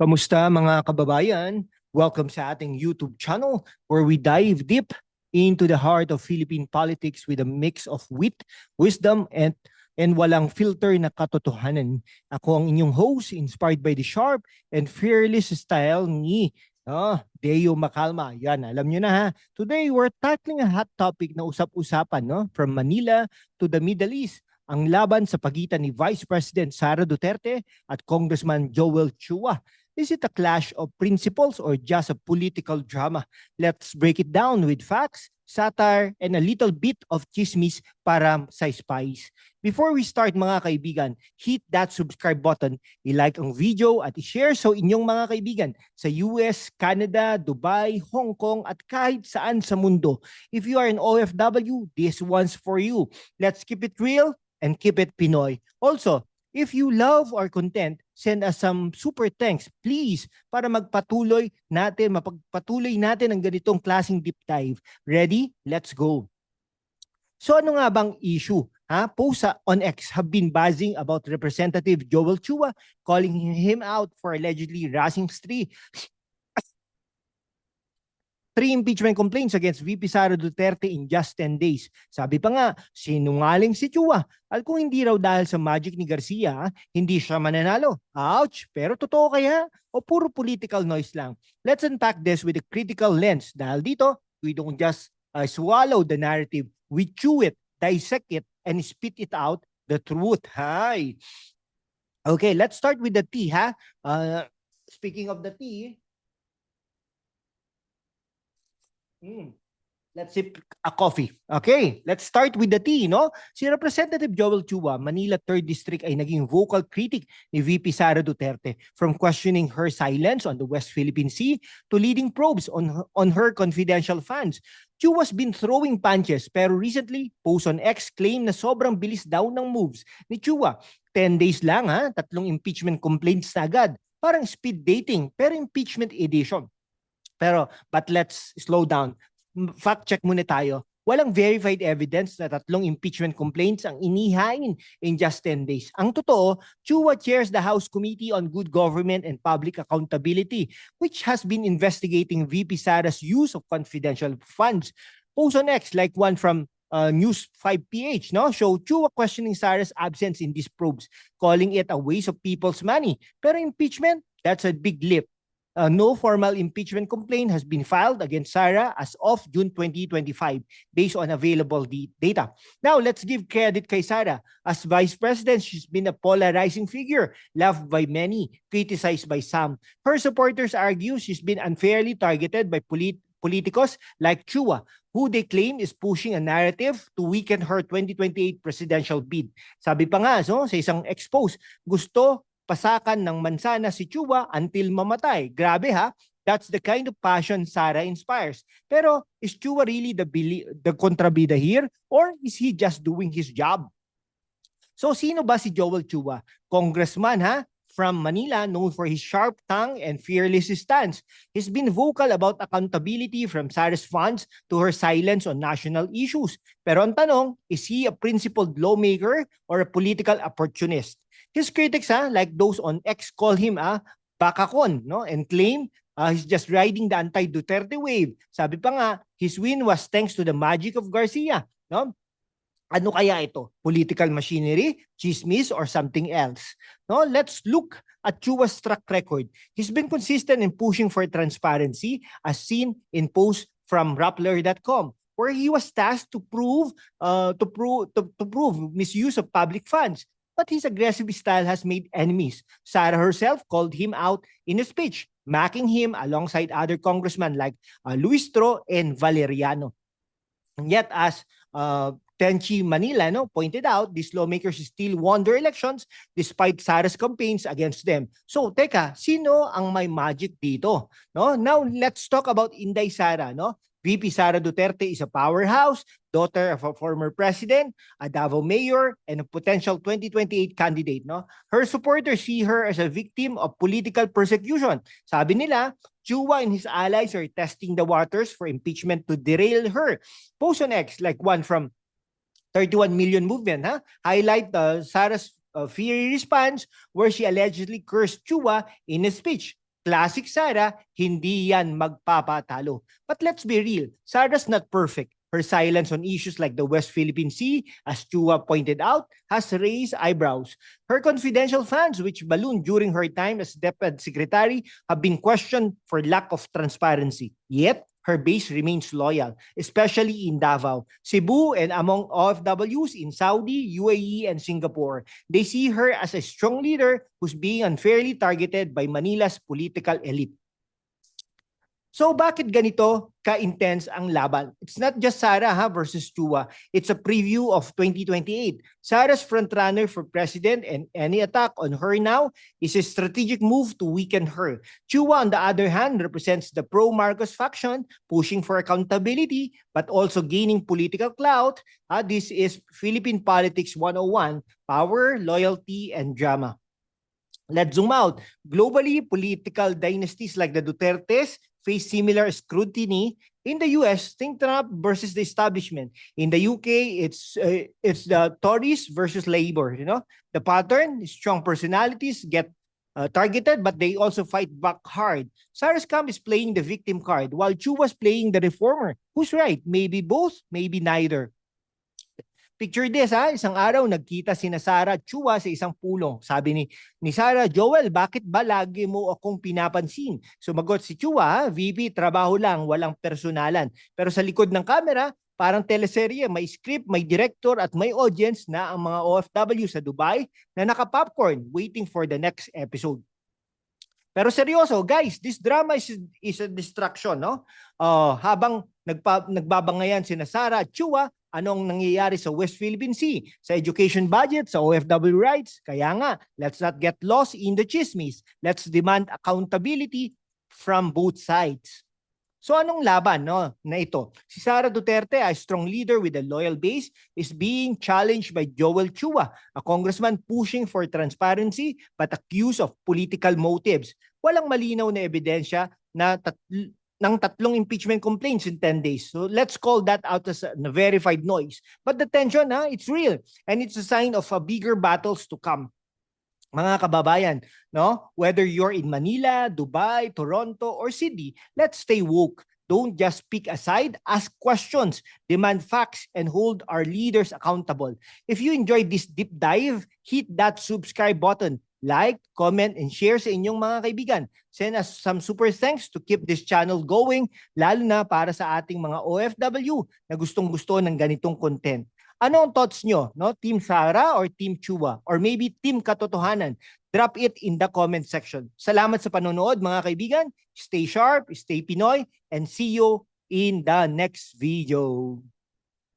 Kamusta mga kababayan? Welcome sa ating YouTube channel where we dive deep into the heart of Philippine politics with a mix of wit, wisdom, and and walang filter na katotohanan. Ako ang inyong host, inspired by the sharp and fearless style ni ah, Deo Macalma. Yan, alam nyo na ha. Today, we're tackling a hot topic na usap-usapan no? from Manila to the Middle East ang laban sa pagitan ni Vice President Sara Duterte at Congressman Joel Chua. Is it a clash of principles or just a political drama? Let's break it down with facts, satire, and a little bit of chismis para sa spice. Before we start mga kaibigan, hit that subscribe button, i-like ang video at i-share sa inyong mga kaibigan sa US, Canada, Dubai, Hong Kong at kahit saan sa mundo. If you are an OFW, this one's for you. Let's keep it real and keep it Pinoy. Also, if you love our content, send us some super thanks, please, para magpatuloy natin, mapagpatuloy natin ang ganitong klaseng deep dive. Ready? Let's go. So ano nga bang issue? Ha? Posts on X have been buzzing about Representative Joel Chua calling him out for allegedly rassing three three impeachment complaints against VP Sara Duterte in just 10 days. Sabi pa nga, sinungaling si Chua. At kung hindi raw dahil sa magic ni Garcia, hindi siya mananalo. Ouch! Pero totoo kaya? O puro political noise lang? Let's unpack this with a critical lens. Dahil dito, we don't just uh, swallow the narrative. We chew it, dissect it, and spit it out the truth. Hi! Okay, let's start with the T, ha? Uh, speaking of the T, Mm. Let's sip a coffee. Okay, let's start with the T, no? Si Representative Joel Chua, Manila 3rd District ay naging vocal critic ni VP Sara Duterte from questioning her silence on the West Philippine Sea to leading probes on on her confidential funds. Chua's been throwing punches pero recently, post on X claim na sobrang bilis daw ng moves ni Chua. 10 days lang ha, tatlong impeachment complaints na agad. Parang speed dating pero impeachment edition. Pero, but let's slow down. Fact check muna tayo. Walang verified evidence na tatlong impeachment complaints ang inihain in just 10 days. Ang totoo, Chua chairs the House Committee on Good Government and Public Accountability, which has been investigating VP Sara's use of confidential funds. Post on X, like one from uh, News 5PH, no? Show Chua questioning Sara's absence in these probes, calling it a waste of people's money. Pero impeachment, that's a big leap. Uh, no formal impeachment complaint has been filed against Sarah as of June 2025 based on available data. Now, let's give credit kay Sarah. As vice president, she's been a polarizing figure, loved by many, criticized by some. Her supporters argue she's been unfairly targeted by polit- politicos like Chua, who they claim is pushing a narrative to weaken her 2028 presidential bid. Sabi pa nga so, sa isang expose, gusto pasakan ng mansana si Chua until mamatay. Grabe ha? That's the kind of passion Sarah inspires. Pero is Chua really the the kontrabida here or is he just doing his job? So sino ba si Joel Chua? Congressman ha? From Manila, known for his sharp tongue and fearless stance. He's been vocal about accountability from Sarah's funds to her silence on national issues. Pero ang tanong, is he a principled lawmaker or a political opportunist? His critics, ha, like those on X, call him a bakakon, no, and claim uh, he's just riding the anti-Duterte wave. Sabi pa nga, his win was thanks to the magic of Garcia, no? Ano kaya ito? Political machinery, chismis, or something else? No, let's look at Chua's track record. He's been consistent in pushing for transparency as seen in posts from Rappler.com where he was tasked to prove uh, to prove to, to prove misuse of public funds but his aggressive style has made enemies. Sarah herself called him out in a speech, marking him alongside other congressmen like uh, Luis Tro and Valeriano. And yet, as uh, Tenchi Manila no, pointed out, these lawmakers still won their elections despite Sarah's campaigns against them. So, teka, sino ang may magic dito? No? Now, let's talk about Inday Sara. No? VP Sara Duterte is a powerhouse, daughter of a former president, a Davao mayor, and a potential 2028 candidate. No? Her supporters see her as a victim of political persecution. Sabi nila, Chua and his allies are testing the waters for impeachment to derail her. Post on X, like one from 31 million movement, ha? highlight uh, Sarah's uh, fiery response where she allegedly cursed Chua in a speech. Classic Sara, hindi yan magpapatalo. But let's be real, Sara's not perfect. Her silence on issues like the West Philippine Sea, as Chua pointed out, has raised eyebrows. Her confidential funds, which ballooned during her time as Deputy Secretary, have been questioned for lack of transparency. Yet, her base remains loyal, especially in Davao, Cebu, and among OFWs in Saudi, UAE, and Singapore. They see her as a strong leader who's being unfairly targeted by Manila's political elite. So bakit ganito ka-intense ang laban? It's not just Sara ha, versus Chua. It's a preview of 2028. Sara's frontrunner for president and any attack on her now is a strategic move to weaken her. Chua, on the other hand, represents the pro-Marcos faction, pushing for accountability, but also gaining political clout. Ah, this is Philippine Politics 101, power, loyalty, and drama. Let's zoom out. Globally, political dynasties like the Dutertes face similar scrutiny. In the US, think Trump versus the establishment. In the UK, it's uh, it's the Tories versus Labor. You know, the pattern: strong personalities get uh, targeted, but they also fight back hard. Cyrus Camp is playing the victim card, while Chu was playing the reformer. Who's right? Maybe both, maybe neither. Picture this ha, isang araw nagkita sina Sarah at Chua sa isang pulong. Sabi ni ni Sarah, Joel, bakit ba lagi mo akong pinapansin? Sumagot si Chua, ha, VP, trabaho lang, walang personalan. Pero sa likod ng camera, parang teleserye, may script, may director at may audience na ang mga OFW sa Dubai na naka-popcorn waiting for the next episode. Pero seryoso, guys, this drama is, is a distraction, no? Uh, habang nagpa, nagbabangayan sina Sarah at Chua, anong nangyayari sa West Philippine Sea, sa education budget, sa OFW rights. Kaya nga, let's not get lost in the chismis. Let's demand accountability from both sides. So anong laban no, na ito? Si Sara Duterte, a strong leader with a loyal base, is being challenged by Joel Chua, a congressman pushing for transparency but accused of political motives. Walang malinaw na ebidensya na tat- ng tatlong impeachment complaints in 10 days. So let's call that out as a verified noise. But the tension, ha, it's real. And it's a sign of a bigger battles to come. Mga kababayan, no? Whether you're in Manila, Dubai, Toronto, or Sydney, let's stay woke. Don't just pick a side, ask questions, demand facts, and hold our leaders accountable. If you enjoyed this deep dive, hit that subscribe button like, comment, and share sa inyong mga kaibigan. Send us some super thanks to keep this channel going, lalo na para sa ating mga OFW na gustong-gusto ng ganitong content. Ano ang thoughts nyo? No? Team Sara or Team Chua? Or maybe Team Katotohanan? Drop it in the comment section. Salamat sa panonood mga kaibigan. Stay sharp, stay Pinoy, and see you in the next video.